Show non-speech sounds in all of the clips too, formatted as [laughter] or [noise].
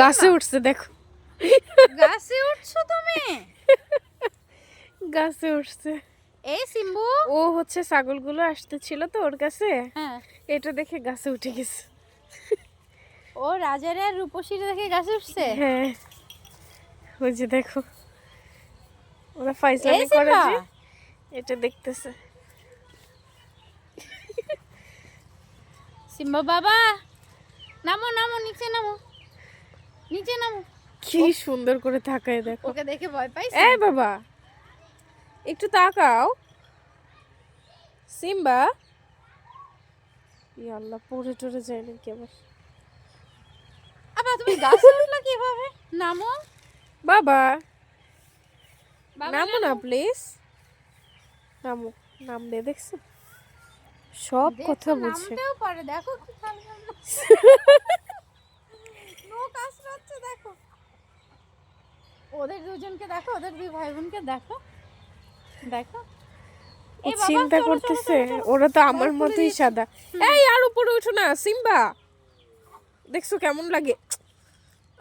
গাছে উঠছে দেখো। গাছে উঠছো তুমি? গাছে উঠছে। এই সিম্বু। ও হচ্ছে ছাগলগুলো আসতেছিল তো ওর কাছে। হ্যাঁ। এটা দেখে গাছে উঠে গেছে। ও রাজার আর রূপসীরে দেখে গাছে উঠছে? হ্যাঁ। ওই যে দেখো। ওরা এই করে যে এটা দেখতেছে। সিম্বা বাবা নামো নামো নিচে নামো। নিচে নামো। কি সুন্দর করে তাকায় দেখো। ওকে দেখে ভয় পাইছে? এই বাবা একটু তাকাও। সিম্বা? ই আল্লাহ পড়ে টরে যায় নাকি আবার? আবার তুমি গাছে উঠলা কীভাবে? নামো। বাবা নামো না প্লিজ নামো নাম দে দেখছ? সব কথা বুঝে নামতেও পারে দেখো কি খালি নখ আশ্রাচ্ছে দেখো ওদের দুজনকে দেখো ওদের দুই ভাই বোনকে দেখো। দেখো। চিন্তা করতেছে। ওরা তো আমার মতোই সাদা। এই আর উপরে উঠো না সিম্বা। দেখছ কেমন লাগে?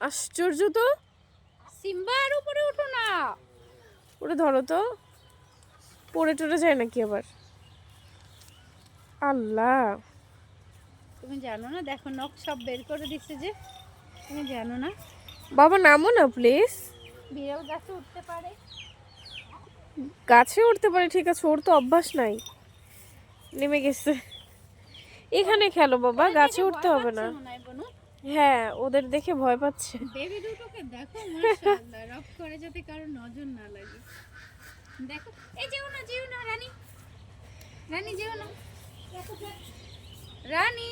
আশ্চর্য তো। সিম্বা আর উপরে উঠো না। ওরে ধরো তো। পড়ে টরে যায় নাকি আবার? আল্লাহ। তুমি জানো না দেখো নখ সব বের করে দিচ্ছে যে। তুমি জানো না। বাবা নামো না প্লিজ। বিড়াল গাছে উঠতে পারে? গাছে উঠতে পারে ঠিক আছে ওর তো অভ্যাস নাই। নেমে গেছে। এখানে খেলো বাবা গাছে উঠতে হবে না। হ্যাঁ ওদের দেখে ভয় পাচ্ছে। বেবি দুটোকে দেখো [laughs] মাশাআল্লাহ রক করে যাতে কারও নজর না লাগে। দেখো এই যেও না যেও না রানী। রানী যেও না। রানী।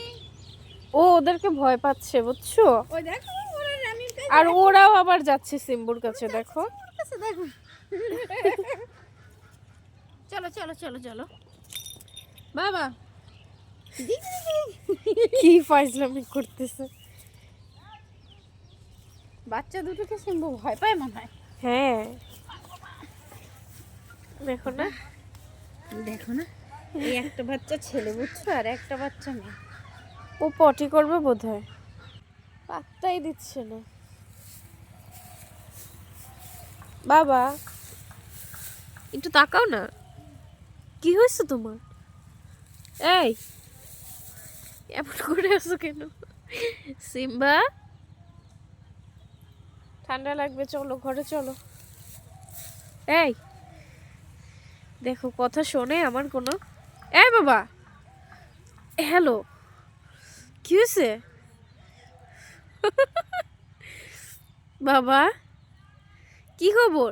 ও ওদেরকে ভয় পাচ্ছে বুঝছ? ওই দেখো। আর ওরাও আবার যাচ্ছে সিম্বুর কাছে দেখো। দেখো। চলো চলো চলো চলো। বাবা। কি ফাইজলামি করতেছে? বাচ্চা দুটোকে সিম্বু ভয় পায় মনে হয়। হ্যাঁ। দেখো না। দেখো না এই একটা বাচ্চা ছেলে বুঝছ? আর একটা বাচ্চা মেয়ে। ও পটি করবে বোধ হয় পাত্তাই দিচ্ছে না। বাবা একটু তাকাও না। কি হয়েছে তোমার? এই এমন করে আসো কেন? সিম্বা? ঠান্ডা লাগবে চলো ঘরে চলো। এই দেখো কথা শোনে আমার কোনো। এই বাবা হ্যালো কি হয়েছে? বাবা কি খবর?